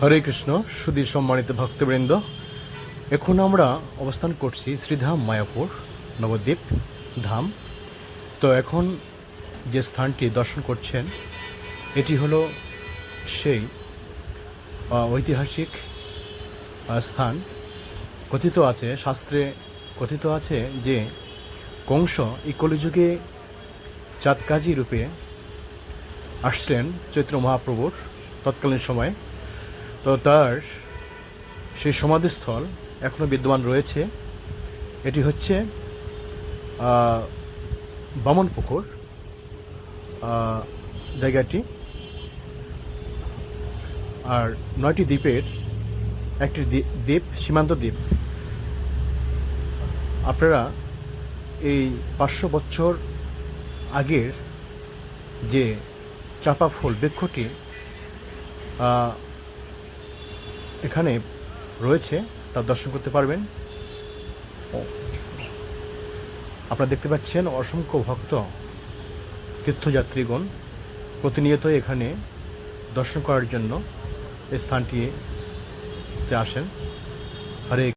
হরে কৃষ্ণ, সুধীর সম্মানিত ভক্তবৃন্দ। এখন আমরা অবস্থান করছি শ্রীধাম মায়াপুর, নবদ্বীপ ধাম। তো এখন যে স্থানটি দর্শন করছেন, এটি হলো সেই ঐতিহাসিক স্থান। কথিত আছে, শাস্ত্রে কথিত আছে যে কংস এই কলিযুগে চাঁদকাজি রূপে আসলেন চৈত্র মহাপ্রভুর তৎকালীন সময়। তো তার সেই সমাধিস্থল এখনও বিদ্যমান রয়েছে। এটি হচ্ছে বামন পুকুর। জায়গাটি। আর নয়টি দ্বীপের, একটি দ্বী- দ্বীপ, সীমান্ত দ্বীপ। আপনারা এই পাঁচশো বছর আগের যে চাপা ফুল বৃক্ষটি এখানে রয়েছে তার দর্শন করতে পারবেন। আপনারা দেখতে পাচ্ছেন অসংখ্য ভক্ত, তীর্থযাত্রীগণ প্রতিনিয়ত এখানে দর্শন করার জন্য স্থানটিতে আসেন। হরে